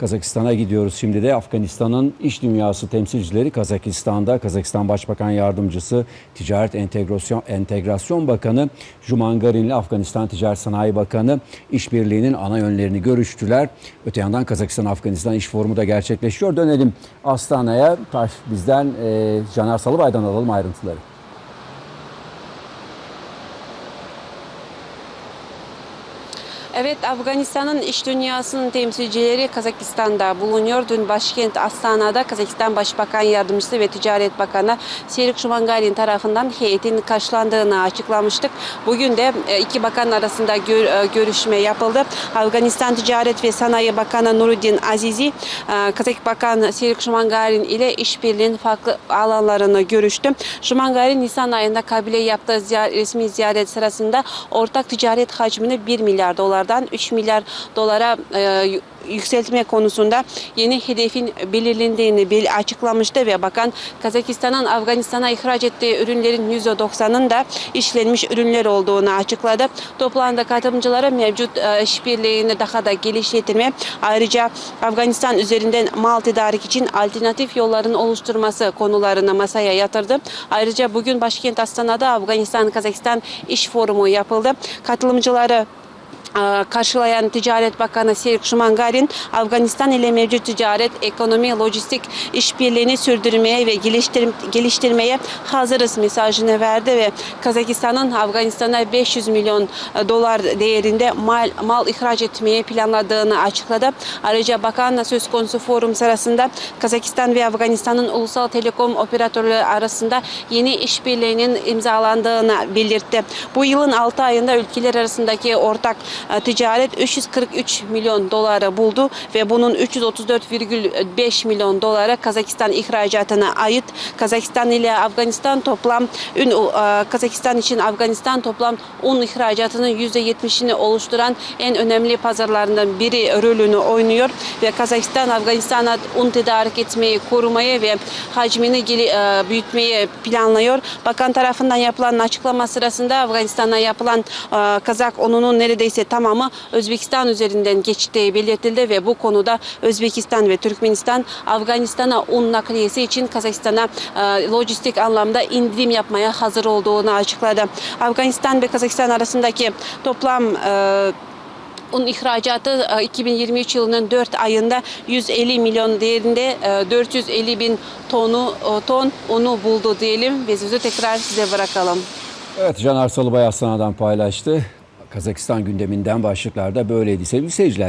Kazakistan'a gidiyoruz şimdi de. Afganistan'ın iş dünyası temsilcileri Kazakistan'da. Kazakistan Başbakan Yardımcısı Ticaret Entegrasyon, Entegrasyon Bakanı Jumangarin ile Afganistan Ticaret Sanayi Bakanı işbirliğinin ana yönlerini görüştüler. Öte yandan Kazakistan-Afganistan iş forumu da gerçekleşiyor. Dönelim Astana'ya. Bizden e, Caner Salıbay'dan alalım ayrıntıları. Evet, Afganistan'ın iş dünyasının temsilcileri Kazakistan'da bulunuyor. Dün başkent Astana'da Kazakistan Başbakan Yardımcısı ve Ticaret Bakanı Serik Şumangarin tarafından heyetin karşılandığını açıklamıştık. Bugün de e, iki bakan arasında e, görüşme yapıldı. Afganistan Ticaret ve Sanayi Bakanı Nuruddin Azizi, e, Kazak Bakan Serik Şumangarin ile işbirliğinin farklı alanlarını görüştü. Şumangarin Nisan ayında Kabil'e yaptığı ziy- resmi ziyaret sırasında ortak ticaret hacmini 1 milyar dolardan 3 milyar dolara e, yükseltme konusunda yeni hedefin belirlendiğini açıklamıştı ve bakan Kazakistan'ın Afganistan'a ihraç ettiği ürünlerin %90'ın da işlenmiş ürünler olduğunu açıkladı. Toplantıda katılımcılara mevcut e, işbirliğini daha da geliştirme ayrıca Afganistan üzerinden mal tedarik için alternatif yolların oluşturması konularını masaya yatırdı. Ayrıca bugün başkent Astana'da Afganistan-Kazakistan iş forumu yapıldı. Katılımcıları karşılayan Ticaret Bakanı Serik Şumangarin, Afganistan ile mevcut ticaret, ekonomi, lojistik işbirliğini sürdürmeye ve geliştir, geliştirmeye hazırız mesajını verdi ve Kazakistan'ın Afganistan'a 500 milyon e, dolar değerinde mal, mal ihraç etmeyi planladığını açıkladı. Ayrıca bakan söz konusu forum sırasında Kazakistan ve Afganistan'ın ulusal telekom operatörleri arasında yeni işbirliğinin imzalandığını belirtti. Bu yılın 6 ayında ülkeler arasındaki ortak ticaret 343 milyon doları buldu ve bunun 334,5 milyon doları Kazakistan ihracatına ait. Kazakistan ile Afganistan toplam e, Kazakistan için Afganistan toplam un ihracatının %70'ini oluşturan en önemli pazarlarından biri rolünü oynuyor ve Kazakistan Afganistan'a un tedarik etmeyi, korumayı ve hacmini e, büyütmeyi planlıyor. Bakan tarafından yapılan açıklama sırasında Afganistan'a yapılan e, Kazak ununun neredeyse tamamı Özbekistan üzerinden geçtiği belirtildi ve bu konuda Özbekistan ve Türkmenistan Afganistan'a un nakliyesi için Kazakistan'a e, lojistik anlamda indirim yapmaya hazır olduğunu açıkladı. Afganistan ve Kazakistan arasındaki toplam e, Un ihracatı e, 2023 yılının 4 ayında 150 milyon değerinde e, 450 bin tonu e, ton unu buldu diyelim ve sözü tekrar size bırakalım. Evet Caner Salıbay Astana'dan paylaştı. Kazakistan gündeminden başlıklarda böyleydi sevgili seyirciler.